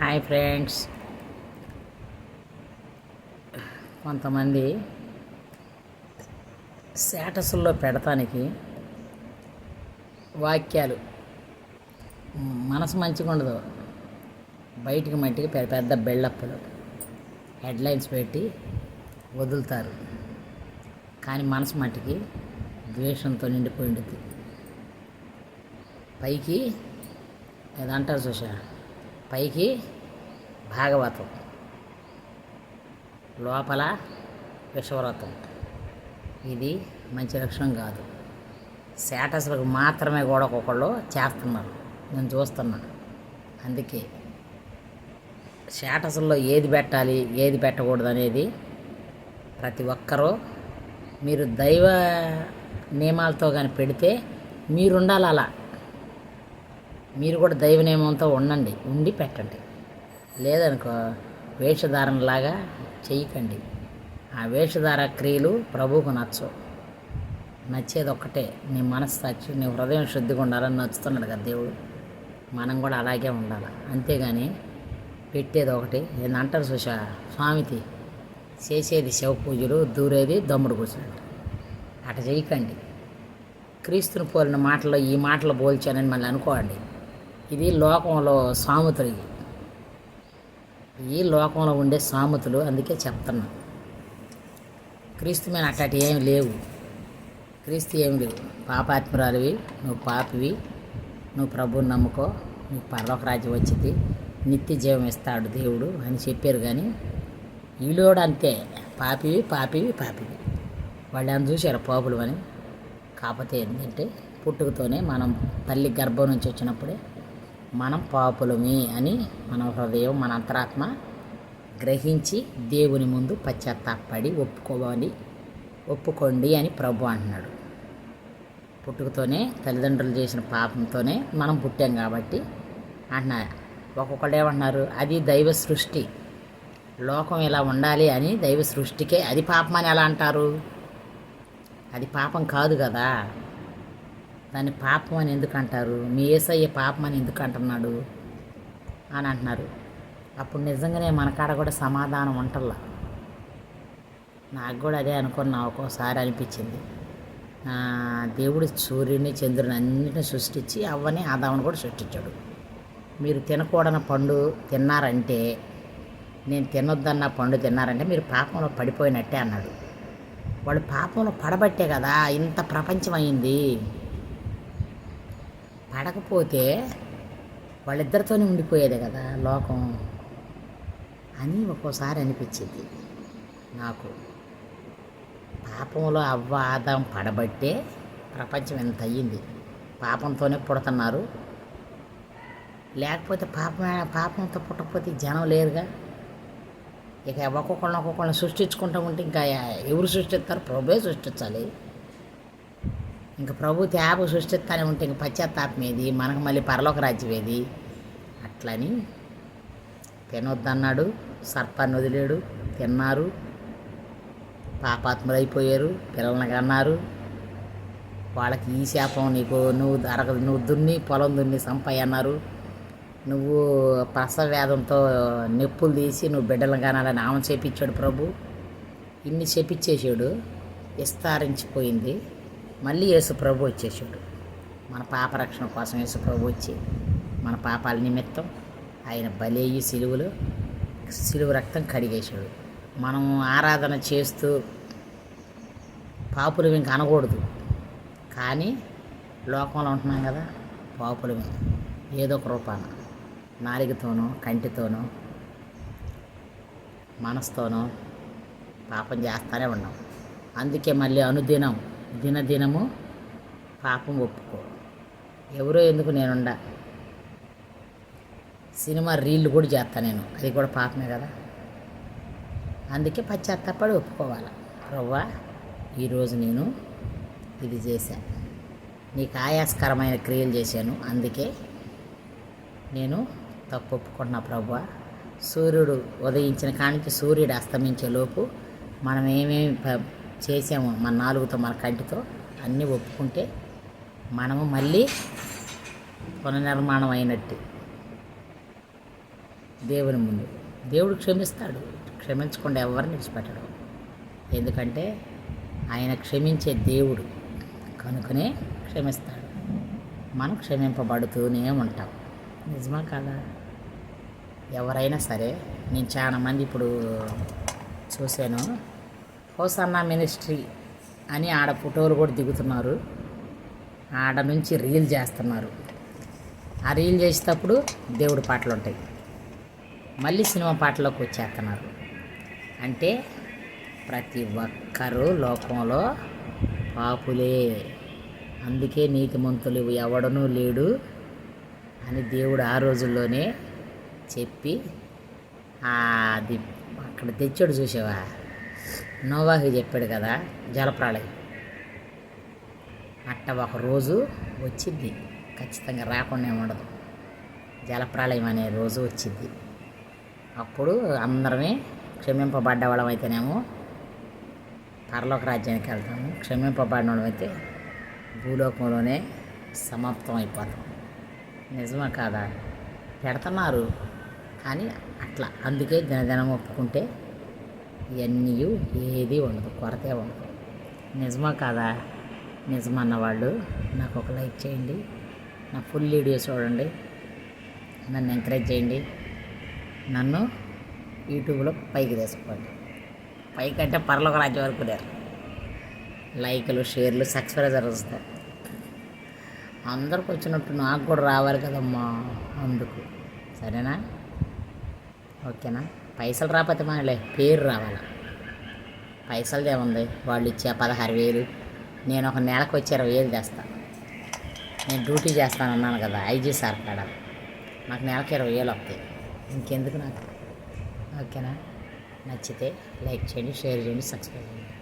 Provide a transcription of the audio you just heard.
Hi friends. కొంతమంది స్టేటస్లో పెడతానికి వాక్యాలు మనసు మంచిగా ఉండదు. బయటికి మట్టికి పెద్ద పెద్ద బిల్డప్లు హెడ్లైన్స్ పెట్టి వదులుతారు. కానీ మనసు మట్టికి ద్వేషంతో నిండిపోయి ఉంటుంది పైకి ఏదంటారు చూసా పైకి భాగవతం. లోపల విషవ్రతం. ఇది మంచి లక్షణం కాదు. స్టేటస్లకు మాత్రమే కూడా ఒక్కొక్కళ్ళు చేస్తున్నారు. నేను చూస్తున్నా. అందుకే స్టేటస్లో ఏది పెట్టాలి ఏది పెట్టకూడదు అనేది ప్రతి ఒక్కరూ మీరు దైవ నియమాలతో కానీ పెడితే మీరుండాలి అలా. మీరు కూడా దైవ నియమంతో ఉండండి ఉండి పెట్టండి. లేదనుకో వేషధారణలాగా చేయకండి. ఆ వేషధార క్రియలు ప్రభువుకు నచ్చవు. నచ్చేది ఒక్కటే నీ మనస్సాక్షి నీ హృదయం శుద్ధిగా ఉండాలని నచ్చుతున్నాడు కదా దేవుడు. మనం కూడా అలాగే ఉండాలి? అంతేగాని పెట్టేది ఒకటి ఏందంటారు సుషా స్వామితి చేసేది శివ పూజలు దూరేది దమ్ముడు కూర్చున్నట్టు అట చేయకండి. క్రీస్తుని పోలిన మాటలో ఈ మాటలు పోల్చానని మళ్ళీ అనుకోండి ఇది లోకంలో సామెతలు ఇవి. ఈ లోకంలో ఉండే సామెతలు అందుకే చెప్తున్నా. క్రీస్తు మీద అట్లాంటి ఏమి లేవు. క్రీస్తు ఏమి లేవు. పాపాత్మరాలువి నువ్వు పాపివి నువ్వు ప్రభువుని నమ్ముకో నువ్వు పరలోక రాజ్యం వచ్చింది నిత్య జీవం ఇస్తాడు దేవుడు అని చెప్పారు కానీ ఈలోడు అంతే. పాపివి పాపివి పాపివి. వాళ్ళు అని చూశారు పాపులు అని. కాకపోతే ఏంటంటే పుట్టుకతోనే మనం తల్లి గర్భం నుంచి వచ్చినప్పుడే మనం పాపులమే అని మన హృదయం మన అంతరాత్మ గ్రహించి దేవుని ముందు పశ్చాత్తాపడి ఒప్పుకోవాలి ఒప్పుకోండి అని ప్రభు అంటున్నాడు. పుట్టుకతోనే తల్లిదండ్రులు చేసిన పాపంతోనే మనం పుట్టాం కాబట్టి అంటున్నారు ఒక్కొక్కళ్ళు ఏమంటున్నారు అది దైవ సృష్టి. లోకం ఇలా ఉండాలి అని దైవ సృష్టికే అది పాపం అని ఎలా అంటారు? అది పాపం కాదు కదా. దాన్ని పాపం అని ఎందుకు అంటారు మీ ఏసయ్య పాపం అని ఎందుకు అంటున్నాడు అని అంటున్నారు. అప్పుడు నిజంగానే మన కాడ కూడా సమాధానం ఉంటల్లా? నాకు కూడా అదే అనుకున్నా ఒక్కోసారి అనిపించింది. దేవుడు సూర్యుని చంద్రుని అన్నిటిని సృష్టించి అవ్వని ఆదాముని కూడా సృష్టించాడు. మీరు తినకూడని పండు తిన్నారంటే నేను తినొద్దన్న పండు తిన్నారంటే మీరు పాపంలో పడిపోయినట్టే అన్నాడు. వాళ్ళు పాపంలో పడబట్టే కదా ఇంత ప్రపంచం అయింది. పడకపోతే వాళ్ళిద్దరితోనే ఉండిపోయేది కదా లోకం అని ఒక్కోసారి అనిపించింది నాకు. పాపంలో అవ్వ ఆదాం పడబట్టే ప్రపంచం ఎంత అయ్యింది. పాపంతోనే పుడుతున్నారు. లేకపోతే పాపం పాపంతో పుట్టకపోతే జనం లేరుగా. ఇక ఒక్కొక్కళ్ళని ఒక్కొక్కళ్ళని సృష్టించుకుంటూ ఉంటే ఇంకా ఎవరు సృష్టిస్తారు? ప్రభువే సృష్టించాలి. ఇంకా ప్రభు త్యాగ సృష్టిస్తానే ఉంటే ఇంక పశ్చాత్తాపం ఏది? మనకు మళ్ళీ పరలోక రాజ్యం ఏది? అట్లని తినొద్దన్నాడు. సర్పాన్ని వదిలేడు. తిన్నారు. పాపాత్ములైపోయారు పిల్లల్ని కన్నారు. వాళ్ళకి ఈ శాపం నీకు నువ్వు అరగదు నువ్వు దున్ని పొలం దున్ని సంపాయి అన్నారు. నువ్వు ప్రసవేదంతో నొప్పులు తీసి నువ్వు బిడ్డలు కానాలని ఆమె చేపించాడు ప్రభు. ఇన్ని చేపించేసాడు విస్తరించిపోయింది. మళ్ళీ యేసు ప్రభు వచ్చేసాడు మన పాప రక్షణ కోసం యేసు ప్రభు వచ్చి మన పాపాల నిమిత్తం ఆయన బలేయి సిలువలో సిలువ రక్తం కడిగేశాడు. మనం ఆరాధన చేస్తూ పాపులు ఇంక అనకూడదు. కానీ లోకంలో ఉంటున్నాం కదా పాపులు ఏదో ఒక రూపాన నాలుగుతోనో కంటితోనో మనసుతోనో పాపం చేస్తూనే ఉన్నాం. అందుకే మళ్ళీ అనుదినం దినదినము పాపం ఒప్పుకో. ఎవరో ఎందుకు నేనుండా? సినిమా రీళ్ళు కూడా చేస్తా నేను. అది కూడా పాపమే కదా. అందుకే పశ్చాత్తాపడి ఒప్పుకోవాలి. రవ్వా ఈరోజు నేను ఇది చేశాను నీకు ఆయాస్కరమైన క్రియలు చేశాను. అందుకే నేను తప్పు ఒప్పుకున్నా ప్రభు సూర్యుడు ఉదయించిన కానికి సూర్యుడు అస్తమించే లోపు మనం ఏమేమి చేసాము మన నాలుగుతో మన కంటితో. అన్నీ ఒప్పుకుంటే మనము మళ్ళీ పునర్నిర్మాణం అయినట్టు. దేవుని ముందు. దేవుడు క్షమిస్తాడు. క్షమించకుండా ఎవరిని విడిచిపెట్టడు. ఎందుకంటే ఆయన క్షమించే దేవుడు కనుకనే క్షమిస్తాడు. మనం క్షమింపబడుతూనే ఉంటాం. నిజమా కదా? ఎవరైనా సరే నేను చాలా మంది ఇప్పుడు చూశాను. హోసన్న మినిస్ట్రీ అని ఆడ ఫోటోలు కూడా దిగుతున్నారు. ఆడ నుంచి రీల్ చేస్తున్నారు. ఆ రీల్ చేసేటప్పుడు దేవుడి పాటలు ఉంటాయి. మళ్ళీ సినిమా పాటలోకి వచ్చేస్తున్నారు. అంటే ప్రతి ఒక్కరూ లోకంలో పాపులే. అందుకే నీతిమంతులు ఎవడనూ లేడు అని దేవుడు ఆ రోజుల్లోనే చెప్పి అది అక్కడ తెచ్చాడు చూసావా? నోవాహి చెప్పాడు కదా జలప్రాళయం. అట్ట ఒక రోజు వచ్చింది. ఖచ్చితంగా రాకుండా ఉండదు. జలప్రాళయం అనే రోజు వచ్చింది. అప్పుడు అందరమే క్షమింపబడ్డవాళ్ళం అయితేనేమో పరలోక రాజ్యానికి వెళ్తాము. క్షమింపబడిన అయితే భూలోకంలోనే సమాప్తం అయిపోతాం. నిజమా కాదా? పెడుతున్నారు. కానీ అట్లా. అందుకే దినదినం ఒప్పుకుంటే ఇవన్నీ ఏది ఉండదు. కొరతే ఉండదు. నిజమా కాదా? నిజమన్న వాళ్ళు నాకు ఒక లైక్ చేయండి. నా ఫుల్ వీడియో చూడండి. నన్ను ఎంకరేజ్ చేయండి. నన్ను యూట్యూబ్లో పైకి తీసుకోండి పైకి అంటే పర్లోక రాజ్యం వరకు లేరు. లైకులు షేర్లు సబ్స్క్రైబర్ జరుగుతాయి అందరికి వచ్చినట్టు నాకు కూడా రావాలి కదమ్మా. అందుకు. సరేనా? ఓకేనా? పైసలు రాకపోతే మనలే పేరు రావాలి. పైసలు ఏముంది వాళ్ళు ఇచ్చే పదహారు వేలు. నేను ఒక నెలకు వచ్చి ఇరవై వేలు చేస్తాను నేను డ్యూటీ చేస్తానన్నాను కదా ఐజీ సార్ కాడ. నాకు నెలకు ఇరవై వేలు వస్తాయి. ఇంకెందుకు నాకు? ఓకేనా? నచ్చితే లైక్ చేయండి షేర్ చేయండి సబ్స్క్రైబ్ చేయండి.